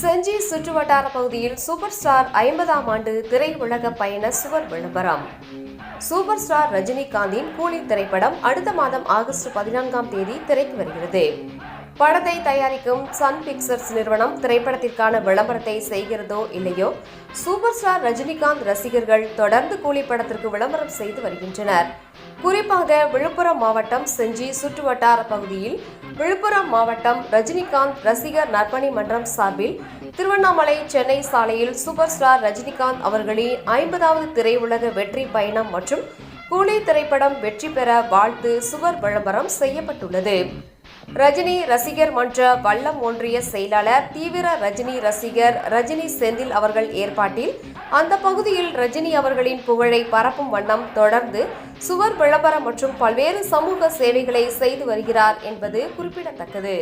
செஞ்சி வட்டார பகுதியில் super star ஐம்பதாம் ஆண்டு திரையுலக பயண சுவர் விளம்பரம். சூப்பர் ஸ்டார் ரஜினிகாந்தின் கூலி திரைப்படம் அடுத்த மாதம் ஆகஸ்ட் பதினான்காம் தேதி திரைக்கு வருகிறது. படத்தை தயாரிக்கும் சன் பிக்சர்ஸ் நிறுவனம் திரைப்படத்திற்கான விளம்பரத்தை செய்கிறதோ இல்லையோ சூப்பர் ஸ்டார் ரஜினிகாந்த் ரசிகர்கள் தொடர்ந்து கூலி படத்திற்கு விளம்பரம் செய்து வருகின்றனர். குறிப்பாக விழுப்புரம் மாவட்டம் செஞ்சி சுற்றுவட்டார பகுதியில் விழுப்புரம் மாவட்டம் ரஜினிகாந்த் ரசிகர் நற்பணி மன்றம் சார்பில் திருவண்ணாமலை சென்னை சாலையில் சூப்பர் ஸ்டார் ரஜினிகாந்த் அவர்களின் ஐம்பதாவது திரையுலக வெற்றி பயணம் மற்றும் கூலி திரைப்படம் வெற்றி பெற வாழ்த்து சுவர் விளம்பரம் செய்யப்பட்டுள்ளது. ரஜினி ரசிகர் மன்ற வல்லம் ஒன்றிய செயலாளர் தீவிர ரஜினி ரசிகர் ரஜினி செந்தில் அவர்கள் ஏற்பாட்டில் அந்த பகுதியில் ரஜினி அவர்களின் புகழை பரப்பும் வண்ணம் தொடர்ந்து சுவர் விளம்பரம் மற்றும் பல்வேறு சமூக சேவைகளை செய்து வருகிறார் என்பது குறிப்பிடத்தக்கது.